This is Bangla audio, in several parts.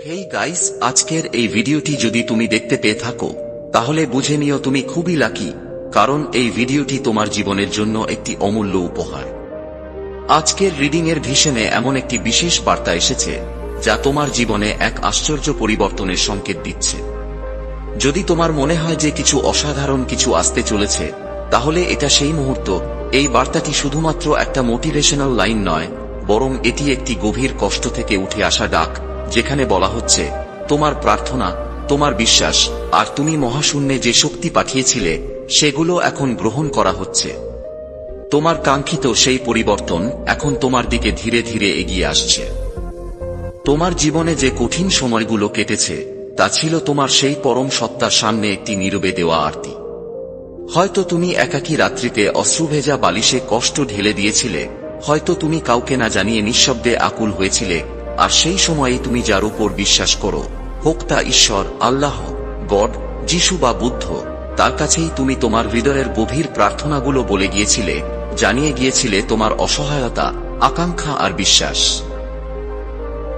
হেই গাইস আজকের এই ভিডিওটি যদি তুমি দেখতে পেয়ে থাকো, তাহলে বুঝে নিও তুমি খুবই লাকি কারণ এই ভিডিওটি তোমার জীবনের জন্য একটি অমূল্য উপহার। আজকের রিডিং এর ভিশনে এমন একটি বিশেষ বার্তা এসেছে, যা তোমার জীবনে এক আশ্চর্য পরিবর্তনের সংকেত দিচ্ছে। যদি তোমার মনে হয় যে কিছু অসাধারণ কিছু আসতে চলেছে, তাহলে এটা সেই মুহূর্ত, এই বার্তাটি শুধুমাত্র একটা মোটিভেশনাল লাইন নয়, বরং এটি একটি গভীর কষ্ট থেকে উঠে আসা ডাক যেখানে বলা হচ্ছে, তোমার প্রার্থনা, তোমার বিশ্বাস, আর তুমি মহাশূন্যে যে শক্তি পাঠিয়েছিলে, সেগুলো এখন গ্রহণ করা হচ্ছে। তোমার কাঙ্ক্ষিত সেই পরিবর্তন এখন তোমার দিকে ধীরে ধীরে এগিয়ে আসছে। তোমার জীবনে যে কঠিন সময়গুলো কেটেছে, তা ছিল তোমার সেই পরম সত্তার সামনে একটি নীরবে দেওয়া আরতি। হয়তো তুমি একাকী রাত্রিতে অশ্রুভেজা বালিশে কষ্ট ঢেলে দিয়েছিলে, হয়তো তুমি কাউকে না জানিয়ে নিঃশব্দে আকুল হয়েছিলে আর সেই সময়ে তুমি যার উপর বিশ্বাস করো, হোক তা ঈশ্বর, আল্লাহ, গড, যিশু বা বুদ্ধ, তার কাছেই তুমি তোমার হৃদয়ের গভীর প্রার্থনাগুলো বলে গিয়েছিলে, জানিয়ে গিয়েছিলে তোমার অসহায়তা, আকাঙ্ক্ষা আর বিশ্বাস।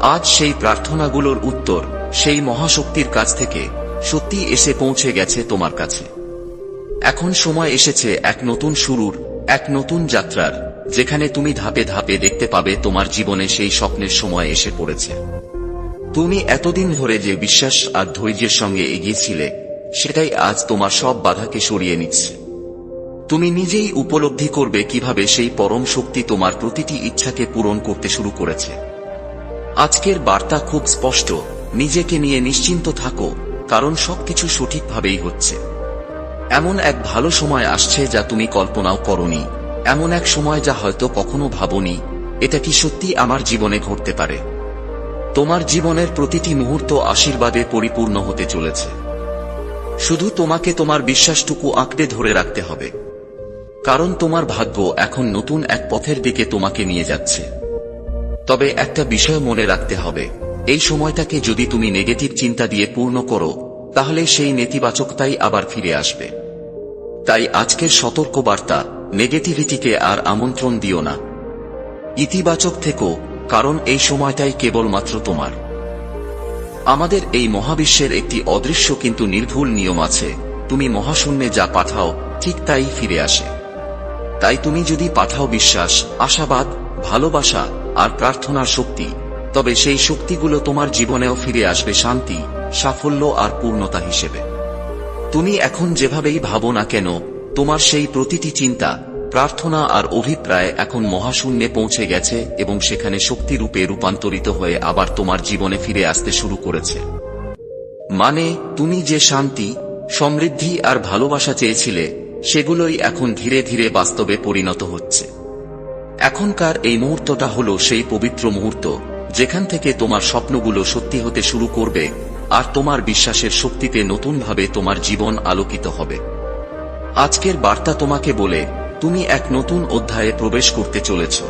আজ সেই প্রার্থনাগুলোর উত্তর সেই মহাশক্তির কাছ থেকে সত্যি এসে পৌঁছে গেছে তোমার কাছে। এখন সময় এসেছে এক নতুন শুরুর, এক নতুন যাত্রার। যেখানে তুমি ধাপে ধাপে দেখতে পাবে তোমার জীবনে সেই স্বপ্নের সময় এসে পড়েছে। তুমি এতদিন ধরে যে বিশ্বাস আর ধৈর্যের সঙ্গে এগিয়েছিলে, সেটাই আজ তোমার সব বাধাকে সরিয়ে নিচ্ছে। তুমি নিজেই উপলব্ধি করবে কীভাবে সেই পরম শক্তি তোমার প্রতিটি ইচ্ছাকে পূরণ করতে শুরু করেছে। আজকের বার্তা খুব স্পষ্ট, নিজেকে নিয়ে নিশ্চিন্ত থাকো, কারণ সবকিছু সঠিকভাবেই হচ্ছে। এমন এক ভালো সময় আসছে যা তুমি কল্পনাও করনি। এমন এক সময় যা হয়তো কখনো ভাবনি, এটা কি সত্যি আমার জীবনে ঘটতে পারে? তোমার জীবনের প্রতিটি মুহূর্ত আশীর্বাদে পরিপূর্ণ হতে চলেছে। শুধু তোমাকে তোমার বিশ্বাসটুকু আঁকড়ে ধরে রাখতে হবে। কারণ তোমার ভাগ্য এখন নতুন এক পথের দিকে তোমাকে নিয়ে যাচ্ছে। তবে একটা বিষয় মনে রাখতে হবে, এই সময়টাকে যদি তুমি নেগেটিভ চিন্তা দিয়ে পূর্ণ করো, তাহলে সেই নেতিবাচকতাই আবার ফিরে আসবে। তাই আজকের সতর্ক বার্তা নেগেটিভিটিকে আর আমন্ত্রণ দিও না। ইতিবাচক থেকো, কারণ এই সময়টাই কেবলমাত্র তোমার। আমাদের এই মহাবিশ্বের একটি অদৃশ্য কিন্তু নির্ভুল নিয়ম আছে। তুমি মহাশূন্যে যা পাঠাও, ঠিক তাই ফিরে আসে। তাই তুমি যদি পাঠাও বিশ্বাস, আশাবাদ, ভালোবাসা আর প্রার্থনার শক্তি, তবে সেই শক্তিগুলো তোমার জীবনেও ফিরে আসবে শান্তি, সাফল্য আর পূর্ণতা হিসেবে। তুমি এখন যেভাবেই ভাবো না কেন তোমার সেই প্রতিটি চিন্তা, প্রার্থনা আর অভিপ্রায় এখন মহাশূন্যে পৌঁছে গেছে এবং সেখানে শক্তিরূপে রূপান্তরিত হয়ে আবার তোমার জীবনে ফিরে আসতে শুরু করেছে। মানে তুমি যে শান্তি, সমৃদ্ধি আর ভালোবাসা চেয়েছিলে, সেগুলোই এখন ধীরে ধীরে বাস্তবে পরিণত হচ্ছে। এখনকার এই মুহূর্তটা হলো সেই পবিত্র মুহূর্ত, যেখান থেকে তোমার স্বপ্নগুলো সত্যি হতে শুরু করবে, আর তোমার বিশ্বাসের শক্তিতে নতুনভাবে তোমার জীবন আলোকিত হবে। আজকের বার্তা তোমাকে বলে, তুমি এক নতুন অধ্যায়ে প্রবেশ করতে চলেছ।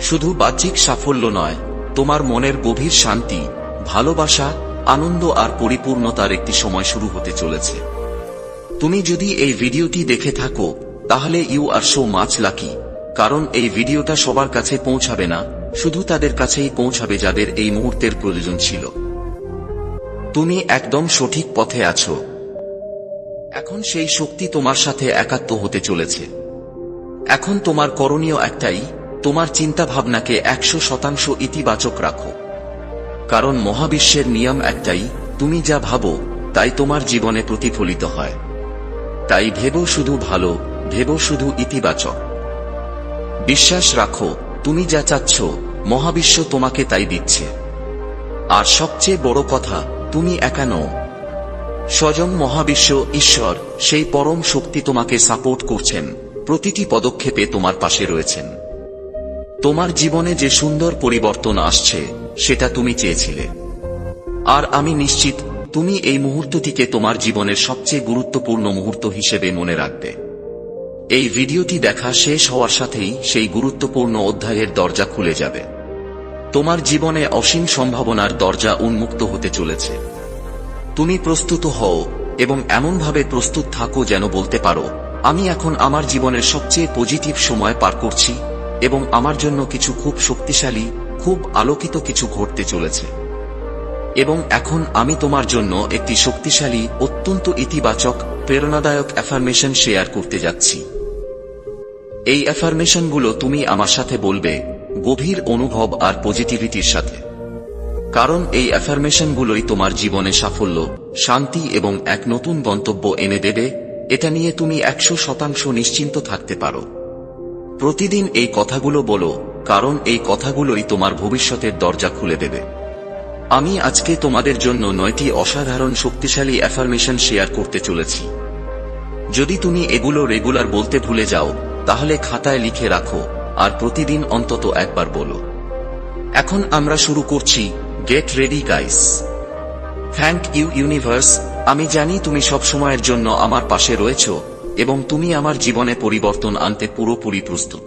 শুধু বাহ্যিক সাফল্য নয়, তোমার মনের গভীর শান্তি, ভালোবাসা, আনন্দ আর পরিপূর্ণতার একটি সময় শুরু হতে চলেছে। তুমি যদি এই ভিডিওটি দেখে থাকো, তাহলে you are so much lucky, কারণ এই ভিডিওটা সবার কাছে পৌঁছাবে না, শুধু তাদের কাছেই পৌঁছাবে যাদের এই মুহূর্তের প্রয়োজন ছিল। তুমি একদম সঠিক পথে আছো। এখন সেই শক্তি তোমার সাথে একাত্ম হতে চলেছে। এখন তোমার করণীয় একটাই, তোমার চিন্তা ভাবনাকে একশো শতাংশ ইতিবাচক রাখো। কারণ মহাবিশ্বের নিয়ম একটাই, তুমি যা ভাবো, তাই তোমার জীবনে প্রতিফলিত হয়। তাই ভেবো শুধু ভালো, ভেবো শুধু ইতিবাচক। বিশ্বাস রাখো, তুমি যা চাচ্ছ, মহাবিশ্ব তোমাকে তাই দিচ্ছে। আর সবচেয়ে বড় কথা, তুমি একা নও। স্বয়ং মহাবিশ্ব ঈশ্বর, সেই পরম শক্তি তোমাকে সাপোর্ট করছেন। প্রতিটি পদক্ষেপে তোমার পাশে রয়েছেন। তোমার জীবনে যে সুন্দর পরিবর্তন আসছে, সেটা তুমি চেয়েছিলে। আর আমি নিশ্চিত, তুমি এই মুহূর্তটিকে তোমার জীবনের সবচেয়ে গুরুত্বপূর্ণ মুহূর্ত হিসেবে মনে রাখবে। এই ভিডিওটি দেখা শেষ হওয়ার সাথেই সেই গুরুত্বপূর্ণ অধ্যায়ের দরজা খুলে যাবে। তোমার জীবনে অসীম সম্ভাবনার দরজা উন্মুক্ত হতে চলেছে। তুমি প্রস্তুত হও এবং এমনভাবে প্রস্তুত থাকো যেন বলতে পারো, আমি এখন আমার জীবনের সবচেয়ে পজিটিভ সময় পার করছি এবং আমার জন্য কিছু খুব শক্তিশালী, খুব আলোকিত কিছু ঘটতে চলেছে। এবং এখন আমি তোমার জন্য একটি শক্তিশালী, অত্যন্ত ইতিবাচক, প্রেরণাদায়ক অ্যাফার্মেশন শেয়ার করতে যাচ্ছি। এই অ্যাফার্মেশনগুলো তুমি আমার সাথে বলবে, গভীর অনুভব আর পজিটিভিটির সাথে। কারণ এই অ্যাফার্মেশনগুলোই তোমার জীবনে সাফল্য, শান্তি এবং এক নতুন গন্তব্য এনে দেবে, এটা নিয়ে তুমি একশো শতাংশ নিশ্চিন্ত থাকতে পারো। প্রতিদিন এই কথাগুলো বলো, কারণ এই কথাগুলোই তোমার ভবিষ্যতের দরজা খুলে দেবে। আমি আজকে তোমাদের জন্য নয়টি অসাধারণ শক্তিশালী অ্যাফার্মেশন শেয়ার করতে চলেছি। যদি তুমি এগুলো রেগুলার বলতে ভুলে যাও, তাহলে খাতায় লিখে রাখো, আর প্রতিদিন অন্তত একবার বলো। এখন আমরা শুরু করছি get ready guys thank you universe আমি জানি তুমি সব সময়ের জন্য আমার পাশে রয়েছ, এবং তুমি আমার জীবনে পরিবর্তন আনতে পুরোপুরি প্রস্তুত।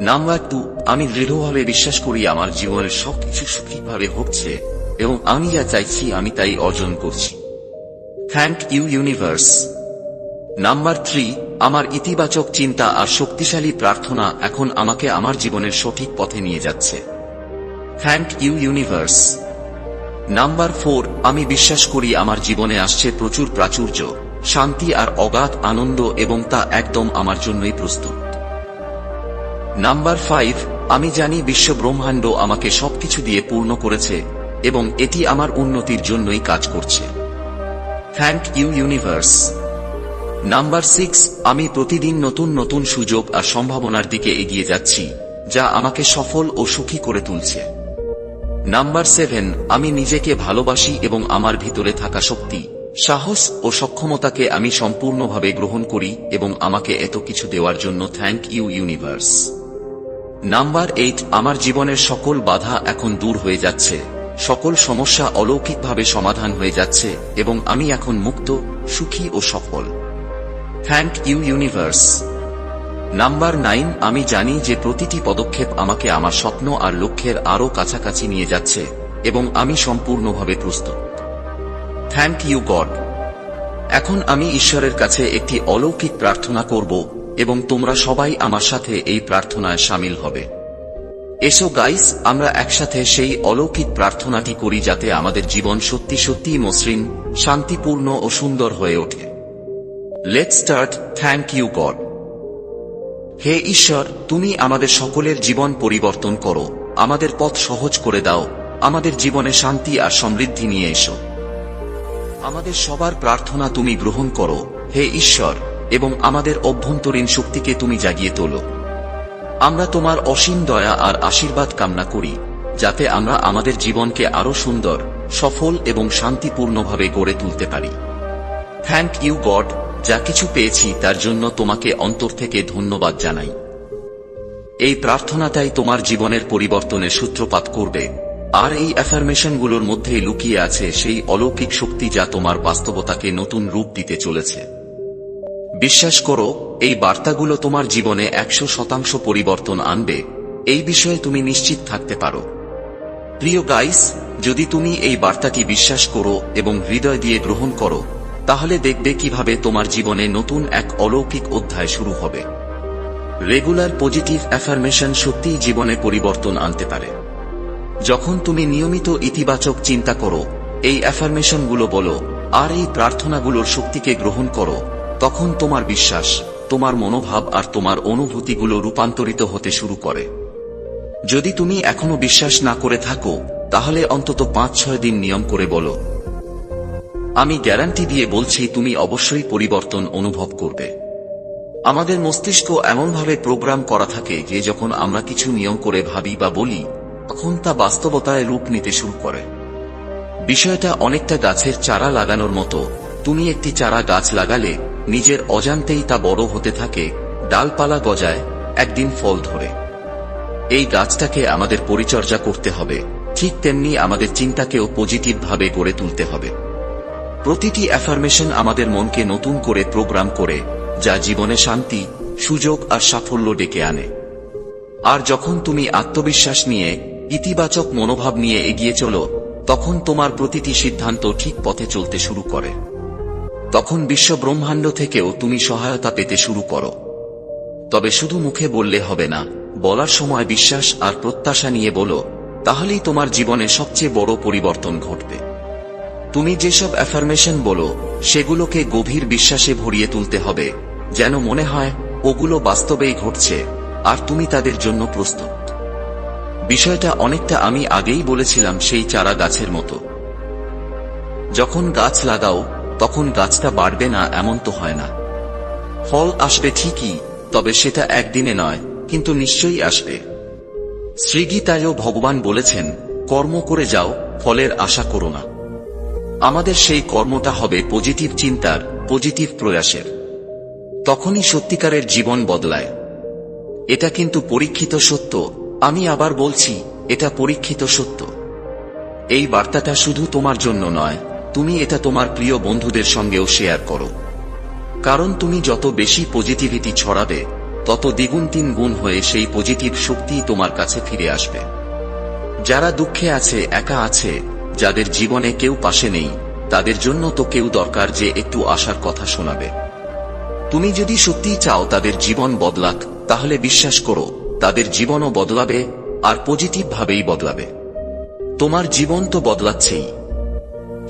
নাম্বার টু আমি দৃঢ়ভাবে বিশ্বাস করি আমার জীবনের সবকিছু সঠিকভাবে হচ্ছে, এবং আমি যা চাইছি আমি তাই অর্জন করছি। Thank you universe number three আমার ইতিবাচক চিন্তা আর শক্তিশালী প্রার্থনা এখন আমাকে আমার জীবনের সঠিক পথে নিয়ে যাচ্ছে। Thank you universe number four আমি বিশ্বাস করি আমার জীবনে আসছে প্রচুর প্রাচুর্য, শান্তি আর অগাধ আনন্দ এবং তা একদম আমার জন্যই প্রস্তুত। নাম্বার ফাইভ আমি জানি বিশ্ব ব্রহ্মাণ্ড আমাকে সবকিছু দিয়ে পূর্ণ করেছে এবং এটি আমার উন্নতির জন্যই কাজ করছে। Thank you universe number six আমি প্রতিদিন নতুন নতুন সুযোগ আর সম্ভাবনার দিকে এগিয়ে যাচ্ছি, যা আমাকে সফল ও সুখী করে তুলছে। নাম্বার সেভেন, আমি নিজেকে ভালোবাসি এবং আমার ভিতরে থাকা শক্তি। সাহস ও সক্ষমতাকে আমি সম্পূর্ণভাবে গ্রহণ করি এবং আমাকে এত কিছু দেওয়ার জন্য thank you universe. Number eight, আমার জীবনের সকল বাধা এখন দূর হয়ে যাচ্ছে। সকল সমস্যা অলৌকিকভাবে সমাধান হয়ে যাচ্ছে এবং আমি এখন মুক্ত, সুখী ও সফল। Thank you universe. Number nine আমি জানি যে প্রতিটি পদক্ষেপ আমাকে আমার স্বপ্ন আর লক্ষ্যের আরও কাছাকাছি নিয়ে যাচ্ছে, এবং আমি সম্পূর্ণভাবে প্রস্তুত। থ্যাংক ইউ গড এখন আমি ঈশ্বরের কাছে একটি অলৌকিক প্রার্থনা করব, এবং তোমরা সবাই আমার সাথে এই প্রার্থনায় সামিল হবে। এসো গাইস আমরা একসাথে সেই অলৌকিক প্রার্থনাটি করি যাতে আমাদের জীবন সত্যি সত্যি মসৃণ, শান্তিপূর্ণ ও সুন্দর হয়ে ওঠে। Let start thank you God হে ঈশ্বর, তুমি আমাদের সকলের জীবন পরিবর্তন করো। আমাদের পথ সহজ করে দাও। আমাদের জীবনে শান্তি আর সমৃদ্ধি নিয়ে এসো। আমাদের সবার প্রার্থনা তুমি গ্রহণ করো, হে ঈশ্বর, এবং আমাদের অভ্যন্তরীণ শক্তিকে তুমি জাগিয়ে তোলো। আমরা তোমার অসীম দয়া আর আশীর্বাদ কামনা করি, যাতে আমরা আমাদের জীবনকে আরও সুন্দর, সফল এবং শান্তিপূর্ণভাবে গড়ে তুলতে পারি। থ্যাংক ইউ গড যা কিছু পেয়েছি তার জন্য তোমাকে অন্তর থেকে ধন্যবাদ জানাই। এই প্রার্থনাটাই তোমার জীবনের পরিবর্তনের সূত্রপাত করবে। আর এই অ্যাফার্মেশনগুলোর মধ্যেই লুকিয়ে আছে সেই অলৌকিক শক্তি যা তোমার বাস্তবতাকে নতুন রূপ দিতে চলেছে। বিশ্বাস করো, এই বার্তাগুলো তোমার জীবনে একশো শতাংশ পরিবর্তন আনবে। এই বিষয়ে তুমি নিশ্চিত থাকতে পারো। প্রিয় গাইস, যদি তুমি এই বার্তাটি বিশ্বাস করো এবং হৃদয় দিয়ে গ্রহণ করো তাহলে দেখবে কীভাবে তোমার জীবনে নতুন এক অলৌকিক অধ্যায় শুরু হবে। রেগুলার পজিটিভ অ্যাফার্মেশন সত্যিই জীবনে পরিবর্তন আনতে পারে। যখন তুমি নিয়মিত ইতিবাচক চিন্তা করো, এই অ্যাফার্মেশনগুলো বলো, আর এই প্রার্থনাগুলোর শক্তিকে গ্রহণ করো, তখন তোমার বিশ্বাস, তোমার মনোভাব আর তোমার অনুভূতিগুলো রূপান্তরিত হতে শুরু করে। যদি তুমি এখনও বিশ্বাস না করে থাকো, তাহলে অন্তত পাঁচ ছয় দিন নিয়ম করে বলো আমি গ্যারান্টি দিয়ে বলছি, তুমি অবশ্যই পরিবর্তন অনুভব করবে। আমাদের মস্তিষ্ক এমনভাবে প্রোগ্রাম করা থাকে যে, যখন আমরা কিছু নিয়ম করে ভাবি বা বলি, তখন তা বাস্তবতায় রূপ নিতে শুরু করে। বিষয়টা অনেকটা গাছের চারা লাগানোর মতো। তুমি একটি চারা গাছ লাগালে, নিজের অজান্তেই তা বড় হতে থাকে, ডালপালা গজায়, একদিন ফল ধরে। এই গাছটাকে আমাদের পরিচর্যা করতে হবে। ঠিক তেমনি আমাদের চিন্তাকেও পজিটিভ ভাবে গড়ে তুলতে হবে। প্রতিটি অ্যাফার্মেশন আমাদের মনকে নতুন করে প্রোগ্রাম করে, যা জীবনে শান্তি, সুযোগ আর সাফল্য ডেকে আনে। আর যখন তুমি আত্মবিশ্বাস নিয়ে, ইতিবাচক মনোভাব নিয়ে এগিয়ে চলো, তখন তোমার প্রতিটি সিদ্ধান্ত ঠিক পথে চলতে শুরু করে। তখন বিশ্ব ব্রহ্মাণ্ড থেকেও তুমি সহায়তা পেতে শুরু করো। তবে শুধু মুখে বললে হবে না, বলার সময় বিশ্বাস আর প্রত্যাশা নিয়ে বলো, তাহলেই তোমার জীবনে সবচেয়ে বড় পরিবর্তন ঘটবে। তুমি যেসব অ্যাফার্মেশন বলো, সেগুলোকে গভীর বিশ্বাসে ভরিয়ে তুলতে হবে, যেন মনে হয়, ওগুলো বাস্তবেই ঘটছে, আর তুমি তাদের জন্য প্রস্তুত। বিষয়টা অনেকটা আমি আগেই বলেছিলাম সেই চারা গাছের মতো। যখন গাছ লাগাও, তখন গাছটা বাড়বে না এমন তো হয় না। ফল আসবে ঠিকই, তবে সেটা একদিনে নয়, কিন্তু নিশ্চয়ই আসবে। শ্রীগীতায়ও ভগবান বলেছেন, কর্ম করে যাও, ফলের আশা করো না। আমাদের সেই কর্মটা হবে পজিটিভ চিন্তার, পজিটিভ প্রয়াসের। তখনই সত্যিকারের জীবন বদলায়। এটা কিন্তু পরীক্ষিত সত্য। আমি আবার বলছি, এটা পরীক্ষিত সত্য। এই বার্তাটা শুধু তোমার জন্য নয়, তুমি এটা তোমার প্রিয় বন্ধুদের সঙ্গেও শেয়ার করো। কারণ তুমি যত বেশি পজিটিভিটি ছড়াবে, তত দ্বিগুণ তিন গুণ হয়ে সেই পজিটিভ শক্তি তোমার কাছে ফিরে আসবে। যারা দুঃখে আছে, একা আছে যাদের জীবনে কেউ পাশে নেই, তাদের জন্য তো কেউ দরকার যে একটু আসার কথা শোনাবে। তুমি যদি সত্যিই চাও তাদের জীবন বদলাক, তাহলে বিশ্বাস করো, তাদের জীবনও বদলাবে, আর পজিটিভ ভাবেই বদলাবে। তোমার জীবন তো বদলাচ্ছেই।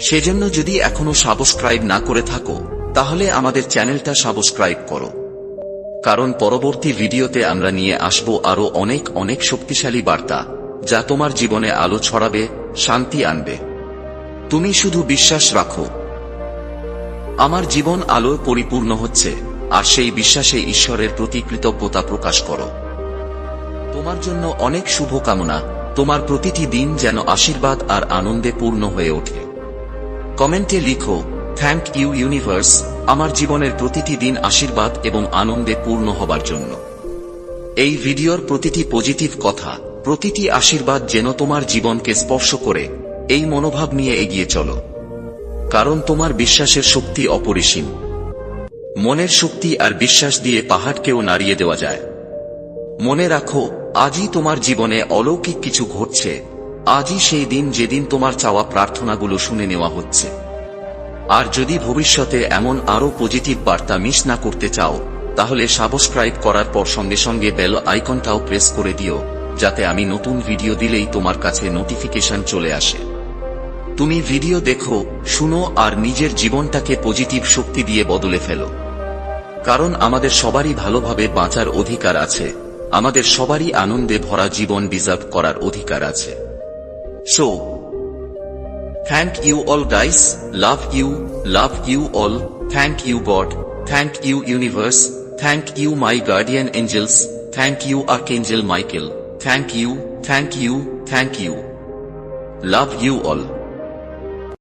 সেজন্য যদি এখনও সাবস্ক্রাইব না করে থাকো, তাহলে আমাদের চ্যানেলটা সাবস্ক্রাইব করো। কারণ পরবর্তী ভিডিওতে আমরা নিয়ে আসব আরও অনেক অনেক শক্তিশালী বার্তা, যা তোমার জীবনে আলো ছড়াবে শান্তি আনবে। তুমি শুধু বিশ্বাস রাখো। আমার জীবন আলোয় পরিপূর্ণ হচ্ছে, আর সেই বিশ্বাসে ঈশ্বরের প্রতি কৃতজ্ঞতা প্রকাশ করো। তোমার জন্য অনেক শুভকামনা, তোমার প্রতিটি দিন যেন আশীর্বাদ আর আনন্দে পূর্ণ হয়ে ওঠে। কমেন্টে লিখো থ্যাংক ইউ ইউনিভার্স আমার জীবনের প্রতিটি দিন আশীর্বাদ এবং আনন্দে পূর্ণ হবার জন্য। এই ভিডিওর প্রতিটি পজিটিভ কথা প্রতিটি আশীর্বাদ যেন তোমার জীবনকে স্পর্শ করে, এই মনোভাব নিয়ে এগিয়ে চলো। কারণ তোমার বিশ্বাসের শক্তি অপরিসীম। মনের শক্তি আর বিশ্বাস দিয়ে পাহাড়কেও নাড়িয়ে দেওয়া যায়। মনে রাখো, আজই তোমার জীবনে অলৌকিক কিছু ঘটছে। আজই সেই দিন যেদিন তোমার চাওয়া প্রার্থনাগুলো শুনে নেওয়া হচ্ছে। আর যদি ভবিষ্যতে এমন আরও পজিটিভ বার্তা মিস না করতে চাও, তাহলে সাবস্ক্রাইব করার পর সঙ্গে সঙ্গে বেল আইকনটাও প্রেস করে দিও। যাতে আমি নতুন ভিডিও দিলেই তোমার কাছে নোটিফিকেশন চলে আসে। তুমি ভিডিও দেখো, শুনো আর নিজের জীবনটাকে পজিটিভ শক্তি দিয়ে বদলে ফেলো। কারণ আমাদের সবারই ভালোভাবে বাঁচার অধিকার আছে। আমাদের সবারই আনন্দে ভরা জীবন ডিজার্ভ করার অধিকার আছে। So thank you all guys love you love you all thank you God thank you universe thank you my guardian angels thank you archangel Michael Thank you, thank you, thank you. Love you all.